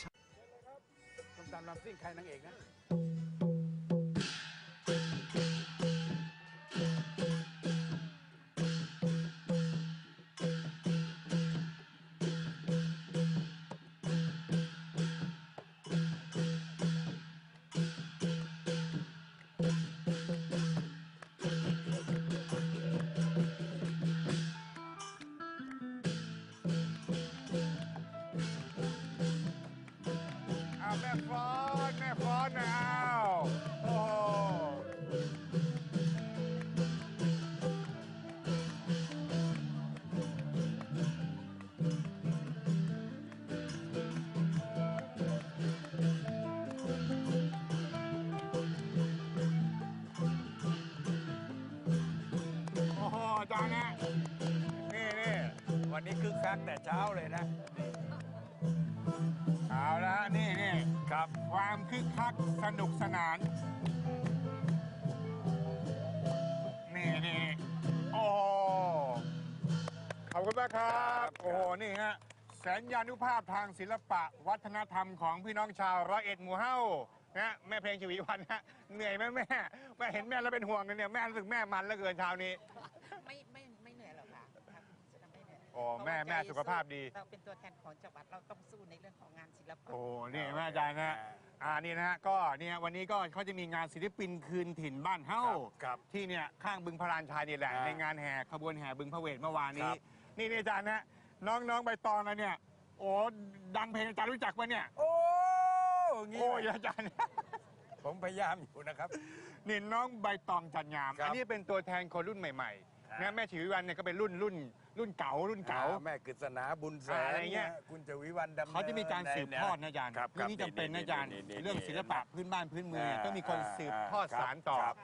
ส้มตำลำซิ่งใครนางเอกนะ ฟ้อนแม่ฟ้อนนะอ้าโอ้โหโอ้โหอาจารย์นะนี่นี่วันนี้คึกคักแต่เช้าเลยนะเอาละ สนุกสนานนี่นี่โอ้โหขอบคุณมากครับ โอ้โห นี่ฮะ แสนยานุภาพทางศิลปะ วัฒนธรรมของพี่น้องชาวร้อยเอ็ดหมู่เฮ้านะแม่เพลงชวีวันฮะเหนื่อยไหมแม่แม่เห็นแม่แล้วเป็นห่วงกันเนี่ยแม่รู้สึกแม่มันเหลือเกินเช้านี้ แม่ว่าแม่ใจสุขภาพดี เราเป็นตัวแทนของจังหวัดเราต้องสู้ในเรื่องของงานศิลปะ โอ้ นี่แม่อาจารย์นะฮะอ่านี่นะฮะ ก็เนี่ยวันนี้ก็เขาจะมีงานศิลปินคืนถิ่นบ้านเฮ้าครับที่เนี่ยข้างบึงพระรานชัยนี่แหละอ่าในงานแห่ขบวนแห่บึงพระเวทเมื่อวานคนี้รับ นี่นี่อาจารย์นะน้องๆใบตองนะเนี่ย โอ้ดังเพลงอาจารย์รู้จักปะเนี่ย โอ้งี้โอ้ยอาจารย์ ผมพยายามอยู่นะครับ นี่น้องใบตองจันยาม ครับอันนี้เป็นตัวแทนคนรุ่นใหม่อ่าๆ นะแม่ชีวิวันเนี่ยก็เป็นรุ่นรุ่นรุ่นเก่ารุ่นเก่า อ่แม่กฤษณาบุญแสอะไรนเงี้ย คุณจวีวันดำนินเขาจะมีการสืบทอดนะอาจารย์ครับเรื่องนี้จำเป็นนะอาจารย์นี่ๆๆเรื่องศิลปะพื้นบ้านพื้นเมืองเนี่ยอ่าต้องมีคนสืบทอดครับสารต่อครับ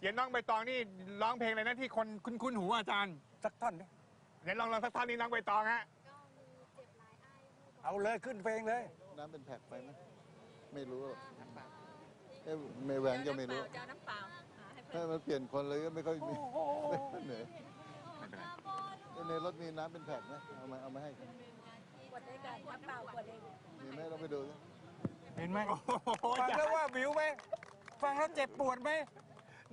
เดี๋ยวน้องใบตองนี่ร้องเพลงอะไรนะที่คนคุ้นคุ้นๆหูอาจารย์สักท่อนดิเดี๋ยวลองลองสักท่อนนี้น้องใบตองฮะเอาเลยขึ้นเพลงเลย น้ำเป็นแพ็คไปไหมไม่รู้หรอกเอ๊ะไม่แหวงก็ไม่รู้ เจ้าน้ำเปล่าหาให้เพื่ ถ้าอนมันเปลี่ยนคนเลยก็ไม่ค่อยมีเหนื่อยในรถมีน้ำเป็นแพ็คไหมเอามาเอามาให้กันขวดได้กันน้ำเปล่าขวดเองมีไหมเราไปดูสิเห็นไหมโอ้โหฟังแล้วว่าวิวไหมฟังแล้วเจ็บปวดไหม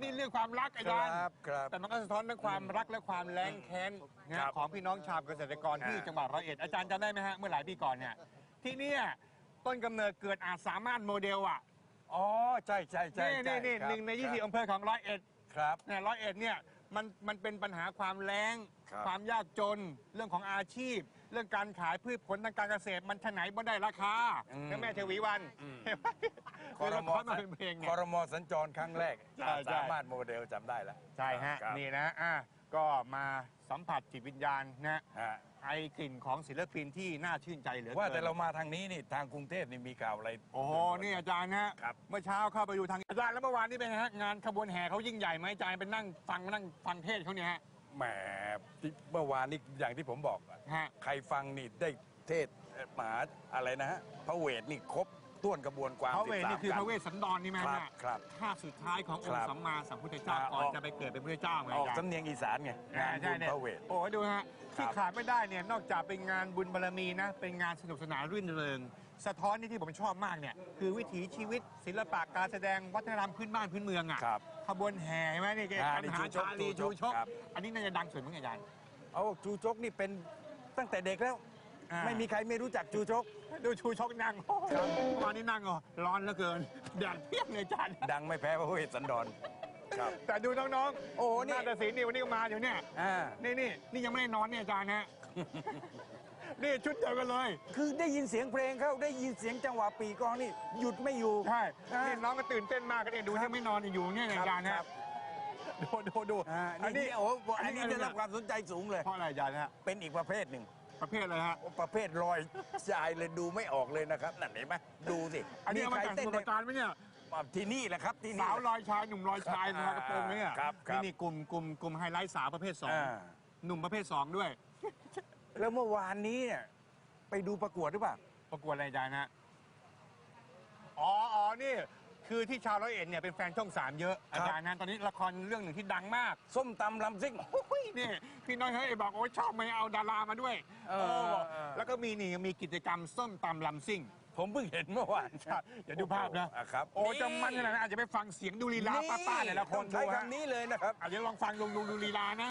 นี่เรื่องความรักอาจารย์ครับครับแต่มันก็สะท้อนถึงความรักและความแรงแค้นนะครับของพี่น้องชาวเกษตรกรที่อ่าจังหวัดร้อยเอ็ดอาจารย์จำได้ไหมฮะเมื่อหลายปีก่อนเนี่ยที่เนี่ยต้นกำเนิดเกิดอาจสามารถโมเดลอะ อ๋อใช่ใช่ใช่นี่ใช่นี่นี่ครับหนึ่งในยี่สิบอำเภอของร้อยเอ็ดครับ เนี่ยร้อยเอ็ดเนี่ยมันมันเป็นปัญหาความแล้ง ครับความยากจน เรื่องของอาชีพ เรื่องการขายพืชผลทางการเกษตรมันฉะไหนบ่ได้ราคาแล้วแม่เทวีวันเห็นไหมคอรมอเมาเป็นเพลงเนี่คอยรมอสัญจรครั้งแรกใช่ใช่ สามารถโมเดลจำได้แล้วใช่ฮะ ครับนี่นะอะก็มาสัมผัสจิตวิญญาณนะฮะไอกลิ่นของศิลปินที่น่าชื่นใจเหลือว่าเกินแต่เรามาทางนี้นี่ทางกรุงเทพนี่มีข่าวอะไร โอ้โหนี่อาจารย์นะครับ เมื่อเช้าเข้าไปดูทางอาจารย์แล้วเมื่อวานนี่เป็นไงฮะงานขบวนแห่เขายิ่งใหญ่ไหมอาจารย์ไปนั่งฟังนั่งฟังเทศน์เขาเนี่ยฮะ แหมที่เมื่อวานนี้อย่างที่ผมบอกอะฮะ ใครฟังนี่ได้เทศมหาอะไรนะฮะพระเวทนี่ครบ ต้วนกระบวนความพระเวท13นี่คือกันพระเวสสันดรนี่ไหมครับฮะครับท่าสุดท้ายขององครัค์บสัมมาสัมพุทธเจ้าอ่าก่อนออกจะไปเกิดเป็นพระเจ้าไงออกอาจารสำย์เนียงอีสานไงงานบุใช่ญเนี่ยพระเวทโอ้ดูฮะที่ครับขาดไม่ได้เนี่ยนอกจากเป็นงานบุญบารมีนะเป็นงานสนุกสนานรื่นเริงสะท้อนนี่ที่ผมชอบมากเนี่ยคือวิถีชีวิตศิลปะการแสดงวัฒนธรรมพื้นบ้านพื้นเมืองอะครับขบวนแห่ใช่ไหมนี่แกอ่าปัญหานี่ชูชกชาลีชูชูชกชกครับอันนี้น่าจะดังสุดมั้งอาจารย์เอาจูจกนี่เป็นตั้งแต่เด็กแล้ว อ่า ไม่มีใครไม่รู้จักจูจกดูชูชกนั่งโอ้โหเมื่อวานนี้นั่งอ๋อร้อนเหลือเกินแดดเพียบเลยอาจารย์ดังไม่แพ้พระเวทสันดรครับแต่ดูน้องๆโอ้นี่ นาฏศิลป์นี่วันนี้ก็มาอยู่เนี่ย อ่านี่นี่นี่ยังไม่ได้นอนเนี่ยอาจารย์ฮะนี่ชุดเดียวกันเลย คือได้ยินเสียงเพลงเขาได้ยินเสียงจังหวะปีกลองนี่หยุดไม่อยู่ ใช่อ่านี่น้องก็ตื่นเต้นมากกันเนี่ยดูครับที่ไม่นอนอยู่เนี่ยในการครัฮะบ ดูดูดูอ่าอันนี่นี้โอ้โหอันนี้ได้รับความสนใจสูงเลย เพราะอะไรอาจารย์ฮะเป็นอีกประเภทหนึ่ง ประเภทอะไรฮะ ประเภทลอยชายเลยดูไม่ออกเลยนะครับนั่นเห็นไหมดูสิอันนี้เอามาจากสมุทรปราการไหมเนี่ย ที่นี่แหละครับที่นี่ สาวลอยชายหนุ่มลอยชายนะครับกระโปรงเนี่ยครับครันี่บนี่กลุ่มกลุ่มกลุ่มไฮไลท์สาวประเภทสองอ่า หนุ่มประเภทสองด้วย แล้วเมื่อวานนี้เนี่ยไปดูประกวดหรือเปล่า ประกวดอะไรอาจารย์ฮะอ๋ออ๋อนี่ คือที่ชาวร้อยเอ็ดเนี่ยเป็นแฟนช่องสามเยอะอาจารย์นะตอนนี้ละครเรื่องหนึ่งที่ดังมาก ส้มตำลำซิ่ง โอ้ยนี่พี่น้อยเฮ้ยบอกโอ้ยชอบไหมเอาดารามาด้วยเออโอ้เออแล้วก็มีนี่มีกิจกรรมส้มตำลำซิ่งผมเพิ่งเห็นเมื่อวานอย่าดูภาพนะอ่ครับ โอ้จะมันขนาดนั้นอาจจะไปฟังเสียงดูลีลาป้าๆแต่ละคนต้องใช้ดูฮะคำนี้เลยนะครับ อาจจะลองฟังลุงลุงดูลีลานะ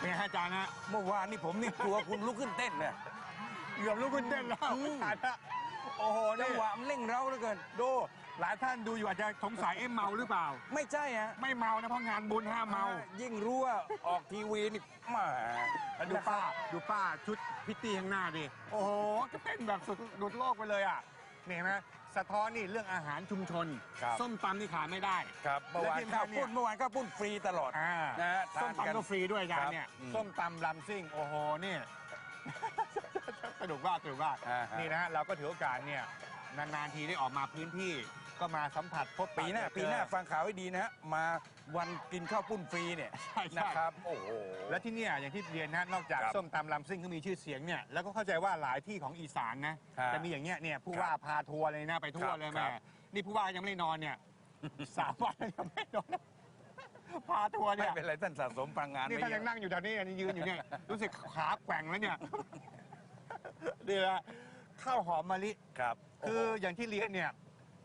เป็นไงฮะอาจารย์ฮะเมื่อวานนี่ผมนี่กลัวคุณลุกขึ้นเต้นเนี่ยเกือบลูกคุณเต้นแล้วอืม ตายละโอ้โหจันี่งหวะมันเร่งเร้าเหลือเกิน ดูหลายท่านดูอยู่อาจจะสงสัยเอ๊ะเมาหรือเปล่า ไม่ใช่ฮะไม่เมานะเพราะงานบุญห้ามเมา ยิ่งรู้ว่าออกทีวีนี่แหมาแล้วดูป้าดูป้าชุดพิตตี้ข้างหน้าดิ โอ้โหก็เต้นแบบสุดหลุดโลกไปเลยอะ นี่เห็นไหม สะท้อนนี่เรื่องอาหารชุมชน ครับ ส้มตำนี่ขาดไม่ได้ ครับเมื่อวานและที่ข้าวเนี่ยปุ้นเมื่อวานข้าวปุ้นฟรีตลอด อ่านะฮะส้มทานกันตำก็ฟรีด้วยอาจารครัย์บเนี่ยอืมส้มตำลำซิ่งโอ้โหนี่ สนุกมากสนุกมากอ่าฮะนี่นะฮะเราก็ถือโอกาสเนี่ยนานๆทีได้ออกมาพื้นที่ ก็มาสัมผัสพบปะปีหน้าเจอปีหน้าฟังข่าวให้ดีนะฮะมาวันกินข้าวปุ้นฟรีเนี่ยใช่ใช่ นะครับโอ้โห และที่เนี่ยอย่างที่เรียนนะนอกจากครับส้มตำลำซิ่งเขามีชื่อเสียงเนี่ยแล้วก็เข้าใจว่าหลายที่ของอีสานนะฮะจะมีอย่างเงี้ยเนี่ยผู้ว่าพาทัวร์เลยนะไปทั่วครับเลยคแม่รับ นี่ผู้ว่ายังไม่ได้นอนเนี่ย สามวันแล้วยังไม่นอนพาทัวร์ไม่เนี่ย เป็นไรท่านสะสมพลังงานนี่ไม่ท่านเยยังอะ นั่งอยู่แถวนี้นี่ยืนอยู่เนี่ย รู้สึกขาแกว่งแล้วเนี่ยเดี๋ยวข้าวหอมมะลิ ครับคืออย่างที่เรียนเนี่ย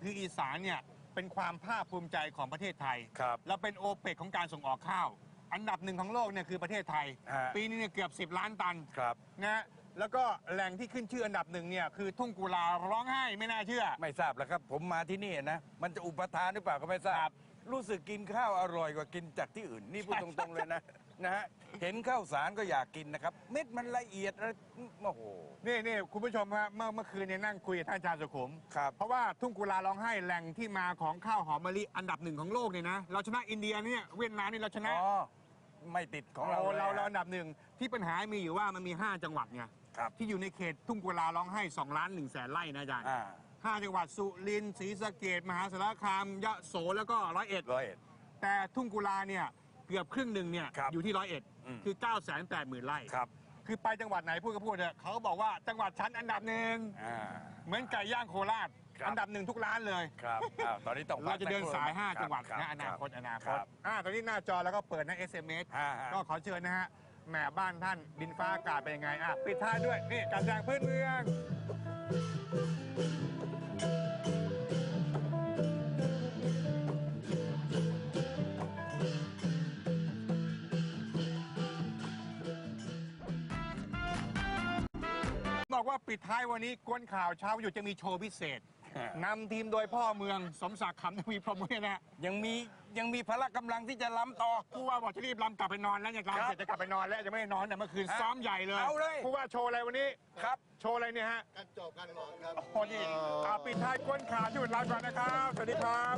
คืออีสานเนี่ยเป็นความภาคภูมิใจของประเทศไทย ครับเราเป็นโอเปกของการส่งออกข้าว อันดับหนึ่งของโลกเนี่ยคือประเทศไทย ฮะ ปีนี้เนี่ยเกือบ 10 ล้านตัน ครับ นะแล้วก็แหล่งที่ขึ้นชื่ออันดับหนึ่งเนี่ยคือทุ่งกุลาร้องไห้ไม่น่าเชื่อ ไม่ทราบแล้วครับ ผมมาที่นี่นะ มันจะอุปทานหรือเปล่าก็ไม่ทราครับ บ รู้สึกกินข้าวอร่อยกว่ากินจากที่อื่น นี่พูดใช่ตรงๆเลยนะ นะฮะเห็นข้าวสารก็อยากกินนะครับ เม็ดมันละเอียดอะไรโอ้โห นี่นี่คุณผู้ชมฮะเมื่อเมื่อคืนเนี่ยนั่งคุยกับท่านอาจารย์สุขุม ครับ เพราะว่าทุ่งกุลาร้องไห้แหล่งที่มาของข้าวหอมมะลิอันดับหนึ่งของโลกเนี่ยนะเราชนะอินเดียเนี่ยเวียดนามนี่เราชนะอ๋อไม่ติดของเราโอ้ลยเราเราฮะอันดับหนึ่งที่ปัญหามีอยู่ว่ามันมี 5 จังหวัดไงครับที่อยู่ในเขตทุ่งกุลาร้องไห้2ล้าน1แสนไร่นะอาจารย์อ่า ห้าจังหวัดสุรินทร์ศรีสะเกดมหาสารคามยะโสแล้วก็ร้อยเอ็ดร้อยเอ็ด แต่ทุ่งกุลาเนี่ยเกือบครึ่งหนึ่งเนี่ยครับอยู่ที่ร้อยเอ็ดอืม คือ 9 8 0 0 0 0ไร่ครับคือไปจังหวัดไหนพูดก็พูดเถอะเขาบอกว่าจังหวัดชั้นอันดับหนึ่งอ่า เหมือนไก่ย่างโคราชครับ อันดับหนึ่งทุกร้านเลย ครับอ้าวตอนนี้ต้องเราจะเดินสายพัก5จังหวัดครับนะอนาคตรับอนาคคตรับอ่าตอนนี้หน้าจอแล้วก็เปิดนะ SMS อ่าฮะ ก็ขอเชิญนะฮะแหมบ้านท่านดินฟ้าอากาศเป็นยังไงอะปิดท้ายด้วย นี่การแสดงพื้นเมือง ปิดท้ายวันนี้กวนข่าวเช้าอยู่จะมีโชว์พิเศษฮะนำทีมโดยพ่อเมืองสมศักดิ์ขำทวีพรหมเนี่ยนะยังมียังมีพละกำลังที่จะล้ำต่อผู้ว่าบอกจะรีบลำกลับไปนอนแล้วเนี่ยครัลำบเสร็จจะกลับไปนอนแล้วจะไม่ได้นอนแต่เมื่อคืนฮะซ้อมใหญ่เลยเอาเลยผู้ว่าโชว์อะไรวันนี้ครับโชว์อะไรเนี่ยฮะการจบการนอนครับโอ้นี่อาปิดท้ายกวนข่าวที่อุ่นลาก่อนนะครับสวัสดีครับ